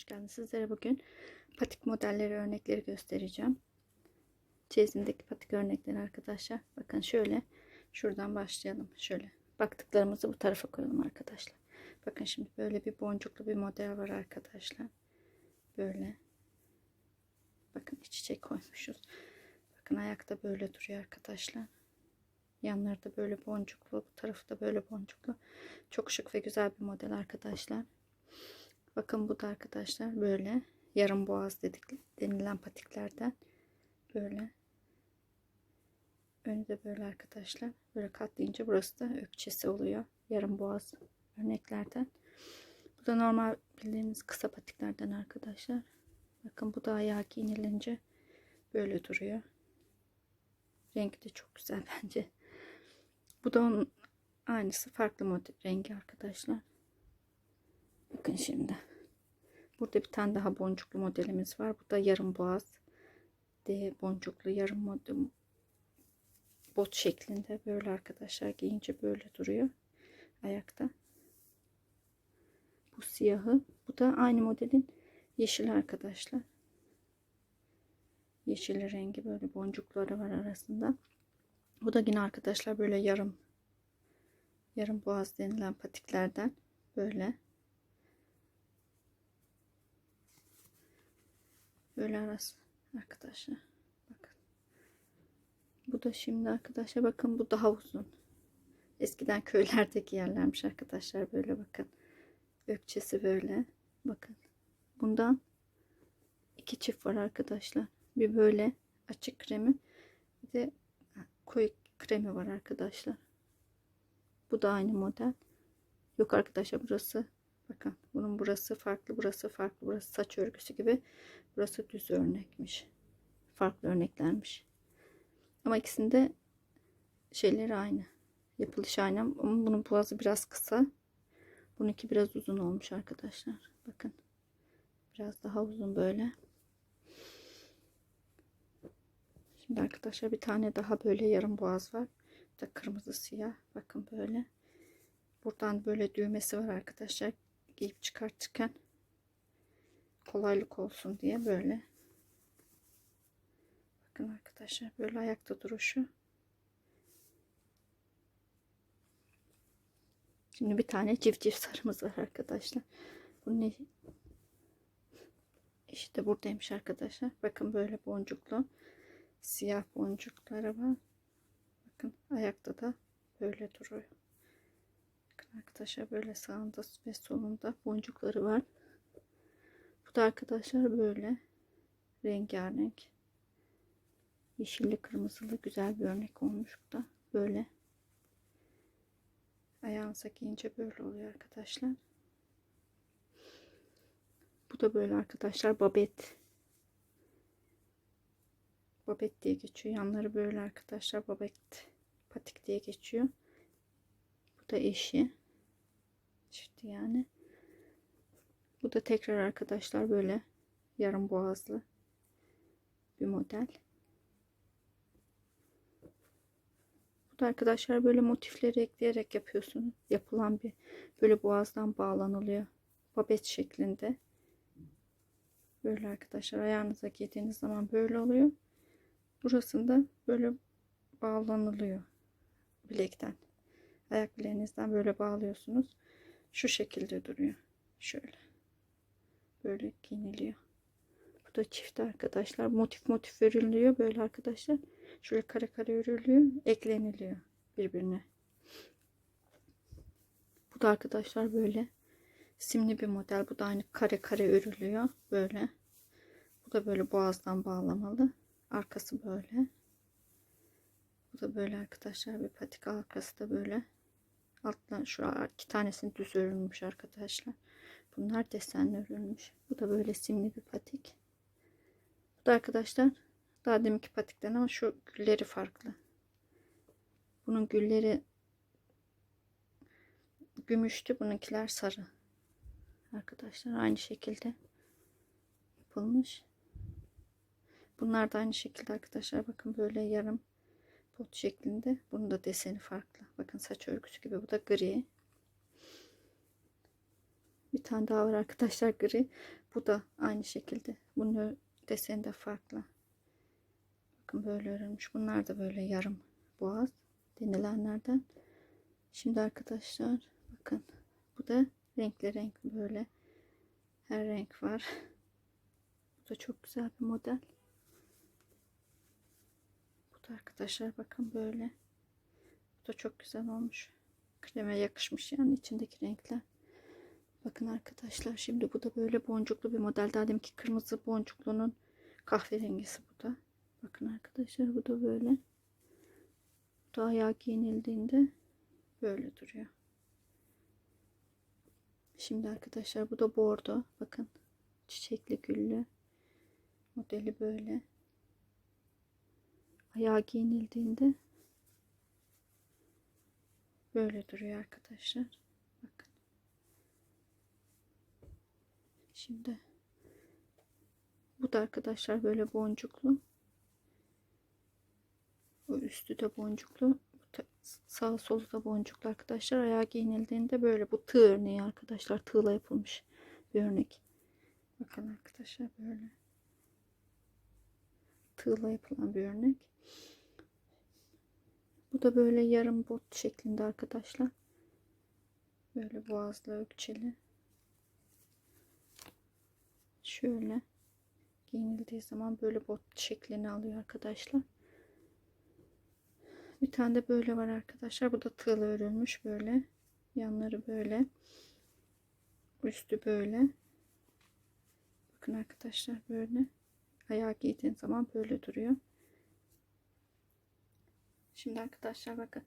hoş geldiniz. Sizlere bugün patik modelleri örnekleri göstereceğim. Çeyizimdeki patik örnekleri arkadaşlar. Bakın şöyle şuradan başlayalım. Şöyle baktıklarımızı bu tarafa koyalım arkadaşlar. Bakın şimdi böyle bir boncuklu bir model var arkadaşlar. Böyle. Bakın iç içe koymuşuz. Bakın ayakta böyle duruyor arkadaşlar. Yanları da böyle boncuklu. Bu tarafı da böyle boncuklu. Çok şık ve güzel bir model arkadaşlar. Bakın bu da arkadaşlar böyle yarım boğaz dedik denilen patiklerden böyle. Önü de böyle arkadaşlar. Böyle katlayınca burası da ökçesi oluyor. Yarım boğaz örneklerden. Bu da normal bildiğimiz kısa patiklerden arkadaşlar. Bakın bu da ayağı giyinilince böyle duruyor. Rengi de çok güzel bence. Bu da onun aynısı farklı model rengi arkadaşlar Bakın şimdi. Burada bir tane daha boncuklu modelimiz var. Bu da yarım boğaz. D boncuklu yarım model bot şeklinde böyle arkadaşlar giyince böyle duruyor ayakta. Bu siyahı. Bu da aynı modelin yeşil arkadaşlar. Yeşil rengi böyle boncukları var arasında. Bu da yine arkadaşlar böyle yarım yarım boğaz denilen patiklerden böyle. Arası arkadaşlar. Bakın. Bu da şimdi arkadaşlar bakın bu daha uzun. Eskiden köylerdeki yerlermiş arkadaşlar böyle bakın. Ökçesi böyle. Bakın. Bundan iki çift var arkadaşlar. Bir böyle açık kremi bir de koyu kremi var arkadaşlar. Bu da aynı model. Yok arkadaşlar burası bakın bunun burası farklı burası farklı burası saç örgüsü gibi Burası düz örnekmiş. Farklı örneklermiş. Ama ikisinde şeyleri aynı. Yapılış aynı ama bunun boğazı biraz kısa. Bununki biraz uzun olmuş arkadaşlar. Bakın. Biraz daha uzun böyle. Şimdi arkadaşlar bir tane daha böyle yarım boğaz var. Bir de kırmızı siyah. Bakın böyle. Buradan böyle düğmesi var arkadaşlar. Giyip çıkartırken kolaylık olsun diye böyle. Bakın arkadaşlar böyle ayakta duruşu. Şimdi bir tane civciv sarımız var arkadaşlar. Bu ne? İşte buradaymış arkadaşlar. Bakın böyle boncuklu siyah boncukları var. Bakın ayakta da böyle duruyor bakın arkadaşlar böyle sağında ve solunda boncukları var. Bu da arkadaşlar böyle rengarenk yeşilli kırmızılı güzel bir örnek olmuş bu da. Böyle ayağınıza giyince böyle oluyor arkadaşlar. Bu da böyle arkadaşlar babet. Babet diye geçiyor. Yanları böyle arkadaşlar babet patik diye geçiyor da eşi çifti yani bu da tekrar arkadaşlar böyle yarım boğazlı bir model. Bu da arkadaşlar böyle motifleri ekleyerek yapıyorsunuz. Yapılan bir böyle boğazdan bağlanılıyor. Babet şeklinde. Böyle arkadaşlar ayağınıza giydiğiniz zaman böyle oluyor. Burasında böyle bağlanılıyor bilekten. Ayak bileğinizden böyle bağlıyorsunuz. Şu şekilde duruyor. Şöyle böyle giyiniliyor. Bu da çift arkadaşlar. Motif motif örülüyor böyle arkadaşlar. Şöyle kare kare örülüyor. Ekleniliyor birbirine. Bu da arkadaşlar böyle simli bir model. Bu da aynı kare kare örülüyor. Böyle. Bu da böyle boğazdan bağlamalı. Arkası böyle. Bu da böyle arkadaşlar bir patika arkası da böyle. Alttan şu iki tanesini düz örülmüş arkadaşlar. Bunlar desenli örülmüş. Bu da böyle simli bir patik. Bu da arkadaşlar daha deminki patikten ama şu gülleri farklı. Bunun gülleri gümüştü. Bununkiler sarı. Arkadaşlar aynı şekilde yapılmış. Bunlar da aynı şekilde arkadaşlar. Bakın böyle yarım pot şeklinde. Bunun da deseni farklı. Bakın saç örgüsü gibi. Bu da gri. Bir tane daha var arkadaşlar gri. Bu da aynı şekilde. Bunun deseni de farklı. Bakın böyle örülmüş. Bunlar da böyle yarım boğaz denilenlerden. Şimdi arkadaşlar bakın bu da renkli renk böyle. Her renk var. Bu da çok güzel bir model. Da arkadaşlar bakın böyle. Bu da çok güzel olmuş. Kreme yakışmış yani içindeki renkler. Bakın arkadaşlar şimdi bu da böyle boncuklu bir model. Daha deminki kırmızı boncuklunun kahverengisi bu da. Bakın arkadaşlar bu da böyle. Bu da ayağa giyinildiğinde böyle duruyor. Şimdi arkadaşlar bu da bordo. Bakın çiçekli güllü. Modeli böyle. Ayağa giyinildiğinde böyle duruyor arkadaşlar. Bakın. Şimdi bu da arkadaşlar böyle boncuklu. Bu üstü de boncuklu. Sağ solu da boncuklu arkadaşlar. Ayağa giyinildiğinde böyle bu tığ örneği arkadaşlar. Tığla yapılmış bir örnek. Bakın arkadaşlar böyle. Tığla yapılan bir örnek. Bu da böyle yarım bot şeklinde arkadaşlar. Böyle boğazlı ökçeli. Şöyle giyinildiği zaman böyle bot şeklini alıyor arkadaşlar. Bir tane de böyle var arkadaşlar. Bu da tığla örülmüş böyle. Yanları böyle. Üstü böyle. Bakın arkadaşlar böyle. Ayağı giydiğin zaman böyle duruyor. Şimdi arkadaşlar bakın.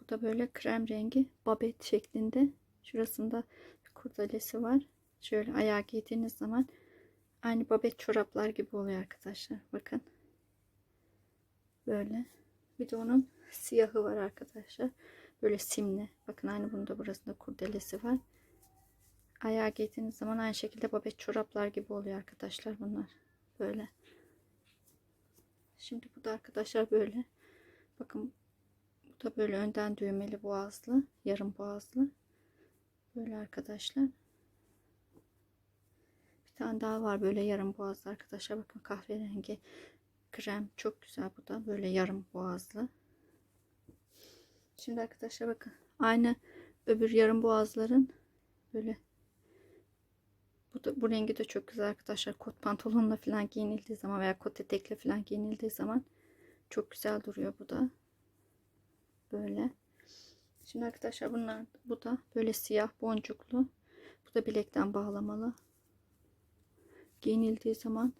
Bu da böyle krem rengi babet şeklinde. Şurasında kurdelesi var. Şöyle ayağı giydiğiniz zaman aynı babet çoraplar gibi oluyor arkadaşlar. Bakın. Böyle. Bir de onun siyahı var arkadaşlar. Böyle simli. Bakın aynı bunda burasında kurdelesi var. Ayağa giydiğiniz zaman aynı şekilde babet çoraplar gibi oluyor arkadaşlar bunlar. Böyle. Şimdi bu da arkadaşlar böyle. Bakın bu da böyle önden düğmeli boğazlı. Yarım boğazlı. Böyle arkadaşlar. Bir tane daha var böyle yarım boğazlı arkadaşlar. Bakın kahverengi krem. Çok güzel bu da. Böyle yarım boğazlı. Şimdi arkadaşlar bakın. Aynı öbür yarım boğazların böyle bu, da, bu rengi de çok güzel arkadaşlar. Kot pantolonla falan giyinildiği zaman veya kot etekle falan giyinildiği zaman çok güzel duruyor bu da. Böyle. Şimdi arkadaşlar bunlar bu da böyle siyah boncuklu. Bu da bilekten bağlamalı. Giyinildiği zaman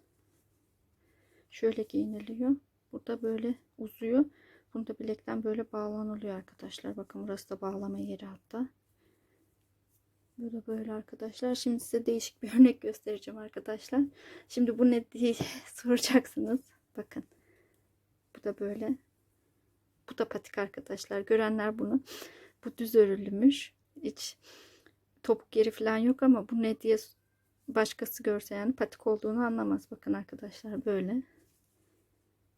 şöyle giyiniliyor. Burada böyle uzuyor. Bunu da bilekten böyle bağlanılıyor arkadaşlar. Bakın burası da bağlama yeri hatta. Böyle böyle arkadaşlar. Şimdi size değişik bir örnek göstereceğim arkadaşlar. Şimdi bu ne diye soracaksınız. Bakın. Bu da böyle. Bu da patik arkadaşlar. Görenler bunu. Bu düz örülmüş. Hiç topuk yeri falan yok ama bu ne diye başkası görse yani patik olduğunu anlamaz. Bakın arkadaşlar böyle.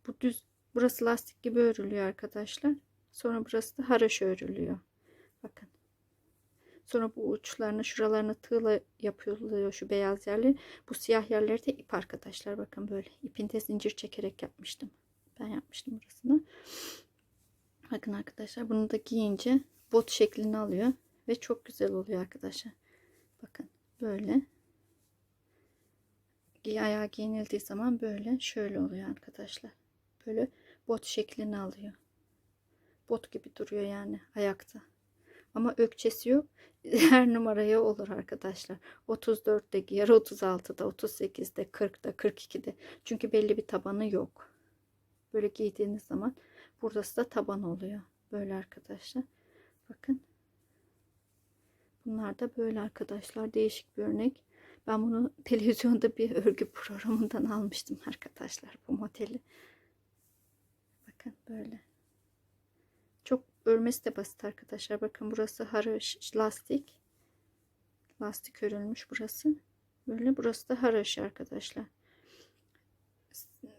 Bu düz burası lastik gibi örülüyor arkadaşlar. Sonra burası da haraşo örülüyor. Bakın. Sonra bu uçlarını şuralarını tığla yapılıyor şu beyaz yerleri. Bu siyah yerleri de ip arkadaşlar. Bakın böyle ipinde zincir çekerek yapmıştım. Ben yapmıştım burasını. Bakın arkadaşlar bunu da giyince bot şeklini alıyor. Ve çok güzel oluyor arkadaşlar. Bakın böyle. Giy ayağa giyinildiği zaman böyle şöyle oluyor arkadaşlar. Böyle bot şeklini alıyor. Bot gibi duruyor yani ayakta. Ama ökçesi yok. Her numaraya olur arkadaşlar. 34'te giyer, 36'da, 38'de, 40'da, 42'de. Çünkü belli bir tabanı yok. Böyle giydiğiniz zaman burası da taban oluyor. Böyle arkadaşlar. Bakın. Bunlar da böyle arkadaşlar. Değişik bir örnek. Ben bunu televizyonda bir örgü programından almıştım arkadaşlar. Bu modeli. Bakın böyle. Çok örmesi de basit arkadaşlar. Bakın burası haraş lastik. Lastik örülmüş burası. Böyle burası da haraş arkadaşlar.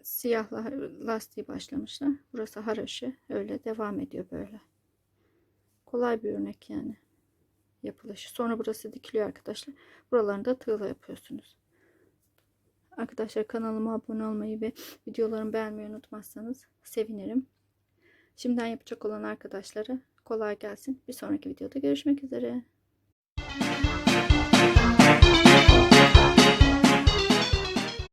Siyah lastiği başlamışlar. Burası haraşı. Öyle devam ediyor böyle. Kolay bir örnek yani. yapılışı. Sonra burası dikiliyor arkadaşlar. Buralarını da tığla yapıyorsunuz. Arkadaşlar kanalıma abone olmayı ve videolarımı beğenmeyi unutmazsanız sevinirim. Şimdiden yapacak olan arkadaşlara kolay gelsin. Bir sonraki videoda görüşmek üzere.